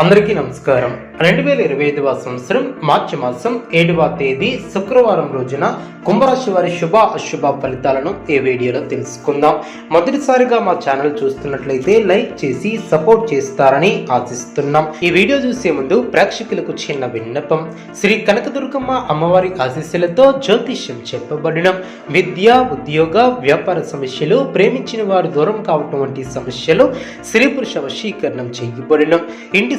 అందరికీ నమస్కారం. రెండు వేల ఇరవై ఐదవ సంవత్సరం మార్చి మాసం ఏడవ తేదీ శుక్రవారం రోజున కుంభరాశి వారి శుభ అశుభ ఫలితాలను ఈ వీడియోలో తెలుసుకుందాం. మొదటిసారిగా మా ఛానల్ చూస్తున్నట్లయితే లైక్ చేసి సపోర్ట్ చేస్తారని ఆశిస్తున్నాం. ఈ వీడియో చూసే ముందు ప్రేక్షకులకు చిన్న విన్నపం. శ్రీ కనకదుర్గమ్మ అమ్మవారి ఆశీస్సులతో జ్యోతిష్యం చెప్పబడిన. విద్య ఉద్యోగ వ్యాపార సమస్యలు ప్రేమించిన వారు దూరం కావటం వంటి సమస్యలు స్త్రీ పురుష వశీకరణం చేయబడిన. ఇంటి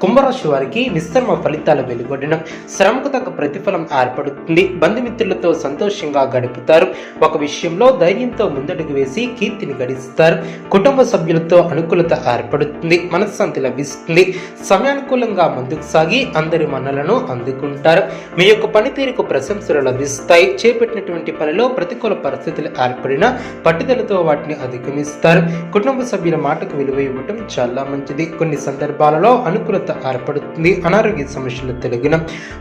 కుంభరాశి వారికి మిశ్రమ ఫలితాలు వెలువడిన శ్రమకు తగ్గ ప్రతిఫలం ఏర్పడుతుంది. బంధుమిత్రులతో సంతోషంగా గడుపుతారు. ఒక విషయంలో ధైర్యంతో ముందడుగు వేసి కీర్తిని గడిస్తారు. కుటుంబ సభ్యులతో అనుకూలత ఏర్పడుతుంది. మనశ్శాంతి లభిస్తుంది. సమయానుకూలంగా ముందుకు సాగి అందరి మన్నలను అందుకుంటారు. మీ యొక్క పనితీరుకు ప్రశంసలు లభిస్తాయి. చేపట్టినటువంటి పనిలో ప్రతికూల పరిస్థితులు ఏర్పడిన పట్టుదలతో వాటిని అధిగమిస్తారు. కుటుంబ సభ్యుల మాటకు విలువ ఇవ్వటం చాలా మంచిది. కొన్ని సందర్భాలలో అనుకూలత ఏర్పడుతుంది. అనారోగ్య సమస్యలు తొలగిన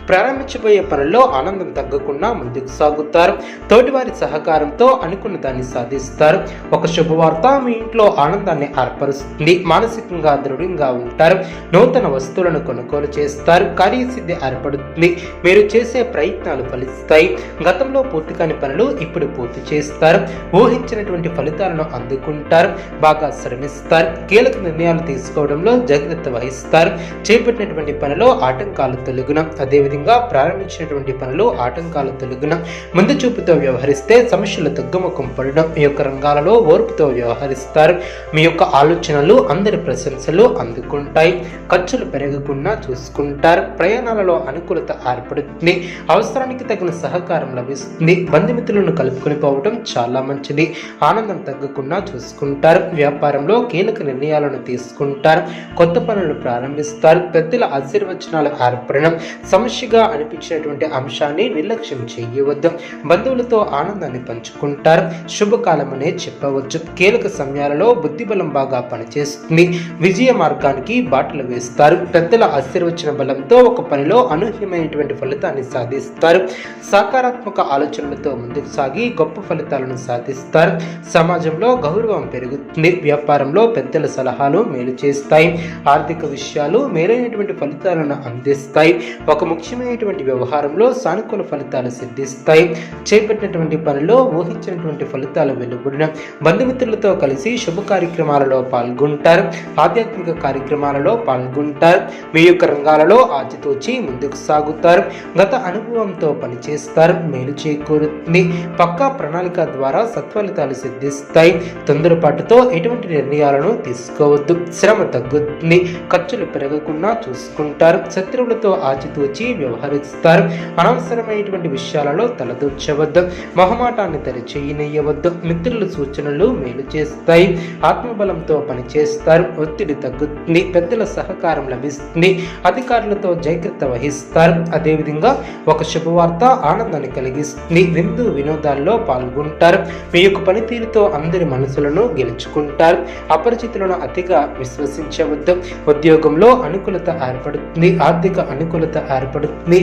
ప్రారంభించబోయే పనుల్లో ఆనందం తగ్గకుండా ముందుకు సాగుతారు. తోటివారి సహకారంతో అనుకున్న దాన్ని సాధిస్తారు. ఒక శుభవార్త మీ ఇంట్లో ఆనందాన్ని ఏర్పరుస్తుంది. మానసికంగా దృఢంగా ఉంటారు. నూతన వస్తువులను కొనుగోలు చేస్తారు. కార్యసిద్ధి ఏర్పడుతుంది. మీరు చేసే ప్రయత్నాలు ఫలిస్తాయి. గతంలో పూర్తి కాని పనులు ఇప్పుడు పూర్తి చేస్తారు. ఊహించినటువంటి ఫలితాలను అందుకుంటారు. బాగా శ్రమిస్తారు. కీలక నిర్ణయాలు తీసుకోవడంలో జాగ్రత్త వహిస్తారు. చేపట్టినటువంటి పనిలో ఆటంకాలు తొలగున. అదేవిధంగా ప్రారంభించినటువంటి పనులు ఆటంకాలు తొలగున. ముందు చూపుతో వ్యవహరిస్తే సమస్యలు తగ్గుముఖం పడడం మీ యొక్క రంగాలలో ఓర్పుతో వ్యవహరిస్తారు. మీ యొక్క ఆలోచనలు అందరి ప్రశంసలు అందుకుంటాయి. ఖర్చులు పెరగకుండా చూసుకుంటారు. ప్రయాణాలలో అనుకూలత ఏర్పడుతుంది. అవసరానికి తగిన సహకారం లభిస్తుంది. బంధుమిత్రులను కలుపుకొని పోవడం చాలా మంచిది. ఆనందం తగ్గకుండా చూసుకుంటారు. వ్యాపారంలో కీలక నిర్ణయాలను తీసుకుంటారు. కొత్త పనులు ప్రారంభిస్తారు. పెద్దల ఆశీర్వచనాలు ఏర్పడడం సమస్యగా అనిపించినటువంటి అంశాన్ని నిర్లక్ష్యం చేయవద్దు. బంధువులతో ఆనందాన్ని పంచుకుంటారు. శుభకాలమనే చెప్పవచ్చు. కీలక సమయాలలో బుద్ధిబలం బాగా పనిచేస్తుంది. విజయ మార్గానికి బాటలు వేస్తారు. పెద్దల ఆశీర్వచన బలంతో ఒక పనిలో అనూహ్యమైనటువంటి ఫలితాన్ని సాధిస్తారు. సకారాత్మక ఆలోచనలతో ముందుకు సాగి గొప్ప ఫలితాలను సాధిస్తారు. సమాజంలో గౌరవం పెరుగుతుంది. వ్యాపారంలో పెద్దల సలహాలు మేలు చేస్తాయి. ఆర్థిక విషయాలు మేలైనటువంటి ఫలితాలను అందిస్తాయి. ఒక ముఖ్యమైనటువంటి వ్యవహారంలో సానుకూల ఫలితాలు సిద్ధిస్తాయి. చేపట్టినటువంటి పనిలో ఊహించినటువంటి ఫలితాలు వెలువడిన బంధుమిత్రులతో కలిసి శుభ కార్యక్రమాలలో పాల్గొంటారు. ఆధ్యాత్మిక కార్యక్రమాలలో పాల్గొంటారు. మీ యొక్క రంగాలలో ఆచితూచి ముందుకు సాగుతారు. గత అనుభవంతో పనిచేస్తారు. మేలు చేకూరుతుంది. పక్కా ప్రణాళిక ద్వారా సత్ఫలితాలు సిద్ధిస్తాయి. తొందరపాటుతో ఎటువంటి నిర్ణయాలను తీసుకోవద్దు. శ్రమ తగ్గుతుంది. ఖర్చులు పెరగకుండా చూసుకుంటారు. శత్రువులతో ఆచితూచి వ్యవహరిస్తారు. అనవసరమైనటువంటి విషయాలలో తలదూర్చవద్దు. మొహమాటాన్ని తెరచేయనీయవద్దు మిత్రుల సూచనలు మేలు చేస్తాయి. ఆత్మబలంతో పనిచేస్తారు. ఒత్తిడి తగ్గుతుంది. పెద్దల సహకారం లభిస్తుంది. అధికారులతో జాగ్రత్త వహిస్తారు. అదేవిధంగా ఒక శుభవార్త ఆనందాన్ని కలిగిస్తుంది. విందు వినోదాల్లో పాల్గొంటారు. మీ యొక్క పనితీరుతో అందరి మనసులను గెలుచుకుంటారు. అపరిచితులను అతిగా విశ్వసించవద్దు. ఉద్యోగంలో అనుకూలత ఏర్పడుతుంది ఆర్థిక అనుకూలత ఏర్పడుతుంది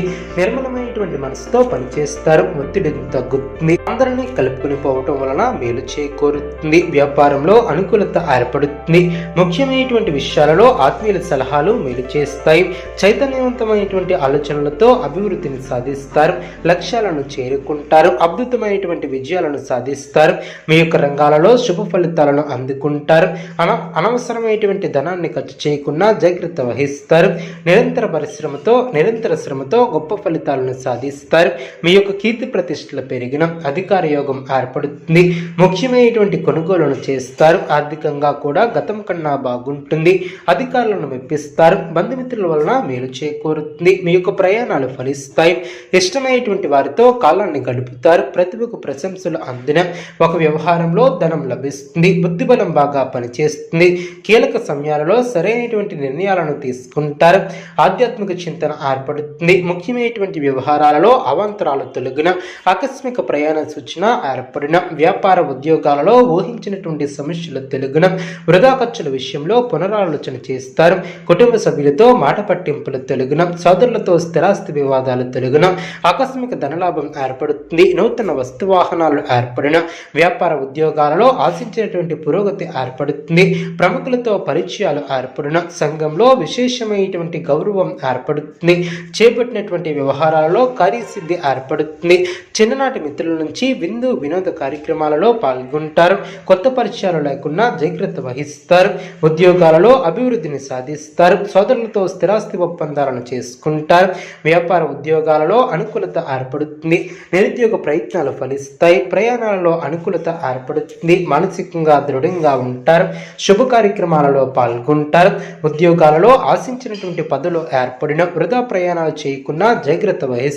ఉన్నటువంటి మనసుతో పనిచేస్తారు. ఒత్తిడి తగ్గుతుంది. అందరినీ కలుపుకుని పోవటం వలన మేలు చేకూరుతుంది. వ్యాపారంలో అనుకూలత ఏర్పడుతుంది. ముఖ్యమైనటువంటి విషయాలలో ఆత్మీయుల సలహాలు మేలు చేస్తాయి. చైతన్యవంతమైనటువంటి ఆలోచనలతో అభివృద్ధిని సాధిస్తారు. లక్ష్యాలను చేరుకుంటారు. అద్భుతమైనటువంటి విజయాలను సాధిస్తారు. మీ యొక్క రంగాలలో శుభ ఫలితాలను అందుకుంటారు. అన అనవసరమైనటువంటి ధనాన్ని ఖర్చు చేయకుండా జాగ్రత్త వహిస్తారు. నిరంతర పరిశ్రమతో నిరంతర శ్రమతో గొప్ప ఫలితాలను సాధిస్తారు. మీ యొక్క కీర్తి ప్రతిష్టలు పెరిగిన అధికార యోగం ఏర్పడుతుంది. ముఖ్యమైనటువంటి కొనుగోలును చేస్తారు. ఆర్థికంగా కూడా గతం కన్నా బాగుంటుంది. అధికారులను మెప్పిస్తారు. బంధుమిత్రుల వలన మేలు చేకూరుతుంది. మీ యొక్క ప్రయాణాలు ఫలిస్తాయి. ఇష్టమైనటువంటి వారితో కాలాన్ని గడుపుతారు. ప్రతిభకు ప్రశంసలు అందిన ఒక వ్యవహారంలో ధనం లభిస్తుంది. బుద్ధిబలం బాగా పనిచేస్తుంది. కీలక సమయాలలో సరైనటువంటి నిర్ణయాలను తీసుకుంటారు. ఆధ్యాత్మిక చింతన ఏర్పడుతుంది. ముఖ్యమైనటువంటి వ్యవహారం వ్యవహారాలలో అవాంతరాలు తొలగిన ఆకస్మిక ప్రయాణ సూచన ఏర్పడిన వ్యాపార ఉద్యోగాలలో ఊహించినటువంటి సమస్యలు తొలగిన వృధా ఖర్చుల విషయంలో పునరాలోచన చేస్తారు. కుటుంబ సభ్యులతో మాట పట్టింపులు తొలగిన సోదరులతో స్థిరాస్తి వివాదాలు తొలగిన ఆకస్మిక ధనలాభం ఏర్పడుతుంది. నూతన వస్తు వాహనాలు ఏర్పడిన వ్యాపార ఉద్యోగాలలో ఆశించినటువంటి పురోగతి ఏర్పడుతుంది. ప్రముఖులతో పరిచయాలు ఏర్పడిన సంఘంలో విశేషమైనటువంటి గౌరవం ఏర్పడుతుంది. చేపట్టినటువంటి వ్యవహారాలలో కార్యసిద్ధి ఏర్పడుతుంది. చిన్ననాటి మిత్రుల నుంచి విందు వినోద కార్యక్రమాలలో పాల్గొంటారు. కొత్త పరిచయాలు లేకుండా జాగ్రత్త వహిస్తారు. ఉద్యోగాలలో అభివృద్ధిని సాధిస్తారు. సోదరులతో స్థిరాస్తి ఒప్పందాలను చేసుకుంటారు. వ్యాపార ఉద్యోగాలలో అనుకూలత ఏర్పడుతుంది. నిరుద్యోగ ప్రయత్నాలు ఫలిస్తాయి. ప్రయాణాలలో అనుకూలత ఏర్పడుతుంది. మానసికంగా దృఢంగా ఉంటారు. శుభ కార్యక్రమాలలో పాల్గొంటారు. ఉద్యోగాలలో ఆశించినటువంటి పదవులు ఏర్పడిన వృధా ప్రయాణాలు చేయకుండా జాగ్రత్త వహిస్తారు.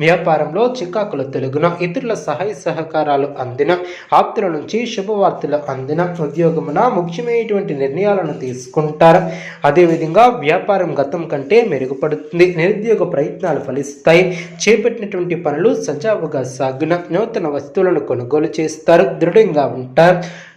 వ్యాపారంలో చికాకులు తెలుగున ఇతరుల సహాయ సహకారాలు అందిన ఆప్తుల నుంచి శుభవార్తలు అందిన ఉద్యోగమున ముఖ్యమైనటువంటి నిర్ణయాలను తీసుకుంటారు. అదేవిధంగా వ్యాపారం గతం కంటే మెరుగుపడుతుంది. నిరుద్యోగ ప్రయత్నాలు ఫలిస్తాయి. చేపట్టినటువంటి పనులు సజావుగా సాగున నూతన వస్తువులను కొనుగోలు చేస్తారు. దృఢంగా ఉంటారు.